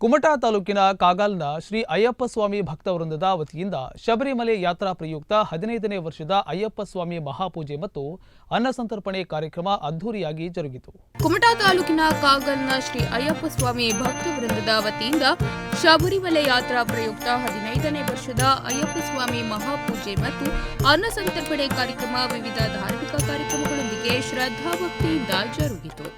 ಕುಮಟಾ ತಾಲೂಕಿನ ಕಾಗಾಲ್ನ ಶ್ರೀ ಅಯ್ಯಪ್ಪ ಸ್ವಾಮಿ ಭಕ್ತವೃಂದದ ವತಿಯಿಂದ ಶಬರಿಮಲೆ ಯಾತ್ರಾ ಪ್ರಯುಕ್ತ ಹದಿನೈದನೇ ವರ್ಷದ ಅಯ್ಯಪ್ಪ ಸ್ವಾಮಿ ಮಹಾಪೂಜೆ ಮತ್ತು ಅನ್ನಸಂತರ್ಪಣೆ ಕಾರ್ಯಕ್ರಮ ಅದ್ದೂರಿಯಾಗಿ ಜರುಗಿತು. ಕುಮಟಾ ತಾಲೂಕಿನ ಕಾಗಲ್ನ ಶ್ರೀ ಅಯ್ಯಪ್ಪ ಸ್ವಾಮಿ ಭಕ್ತ ವೃಂದದ ವತಿಯಿಂದ ಶಬರಿಮಲೆ ಯಾತ್ರಾ ಪ್ರಯುಕ್ತ ಹದಿನೈದನೇ ವರ್ಷದ ಅಯ್ಯಪ್ಪ ಸ್ವಾಮಿ ಮಹಾಪೂಜೆ ಮತ್ತು ಅನ್ನಸಂತರ್ಪಣೆ ಕಾರ್ಯಕ್ರಮ ವಿವಿಧ ಧಾರ್ಮಿಕ ಕಾರ್ಯಕ್ರಮಗಳೊಂದಿಗೆ ಶ್ರದ್ಧಾಭಕ್ತಿಯಿಂದ ಜರುಗಿತು.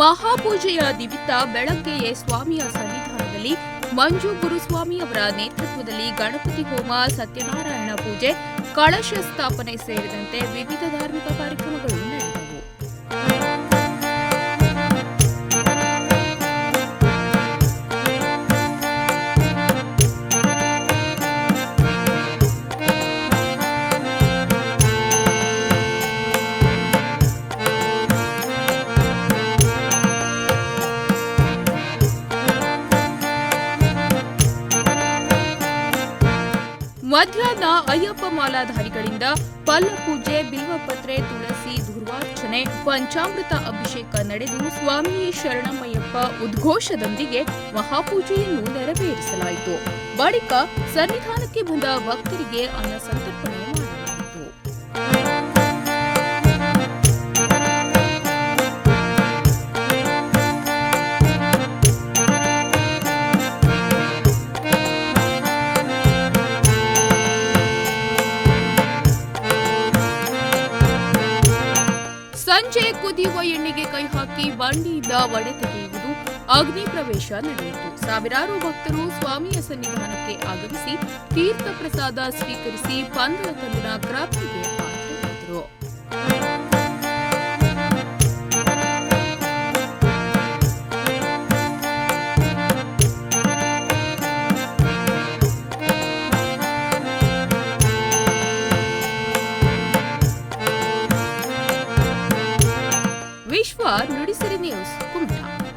ಮಹಾಪೂಜೆಯ ನಿಮಿತ್ತ ಬೆಳಗ್ಗೆಯೇ ಸ್ವಾಮಿಯ ಸನ್ನಿಧಾನದಲ್ಲಿ ಮಂಜು ಗುರುಸ್ವಾಮಿ ಅವರ ನೇತೃತ್ವದಲ್ಲಿ ಗಣಪತಿ ಹೋಮ, ಸತ್ಯನಾರಾಯಣ ಪೂಜೆ, ಕಳಶ ಸ್ಥಾಪನೆ ಸೇರಿದಂತೆ ವಿವಿಧ ಧಾರ್ಮಿಕ ಕಾರ್ಯಕ್ರಮಗಳು ಮಧ್ಯಾಹ್ನ ಅಯ್ಯಪ್ಪ ಮಾಲಾಧಾರಿಗಳಿಂದ ಪಲ್ಲ ಪೂಜೆ, ಬಿಲ್ವಪತ್ರೆ, ತುಳಸಿ, ದುರ್ವಾರ್ಚನೆ, ಪಂಚಾಮೃತ ಅಭಿಷೇಕ ನಡೆದು ಸ್ವಾಮಿ ಶರಣಮಯ್ಯಪ್ಪ ಉದ್ಘೋಷದೊಂದಿಗೆ ಮಹಾಪೂಜೆಯನ್ನು ನೆರವೇರಿಸಲಾಯಿತು. ಬಳಿಕ ಸನ್ನಿಧಾನಕ್ಕೆ ಬಂದ ಭಕ್ತರಿಗೆ ಅನ್ನ ಸಂತರ್ಪಣೆ ಸಂಜೆ ಕುದಿಯುವ ಎಣ್ಣೆಗೆ ಕೈ ಹಾಕಿ ಬಂಡಿಯಿಂದ ಒಡೆ ತೆಗೆಯುವುದು ಅಗ್ನಿ ಪ್ರವೇಶ ನಡೆಯಿತು. ಸಾವಿರಾರು ಭಕ್ತರು ಸ್ವಾಮಿಯ ಸನ್ನಿಧಾನಕ್ಕೆ ಆಗಮಿಸಿ ತೀರ್ಥ ಪ್ರಸಾದ ಸ್ವೀಕರಿಸಿ ಪಂದಳ ಕಲ್ಲಿನ ಕ್ರಾಂತಿಗೆ Peshwar Nudisari News, Kumta.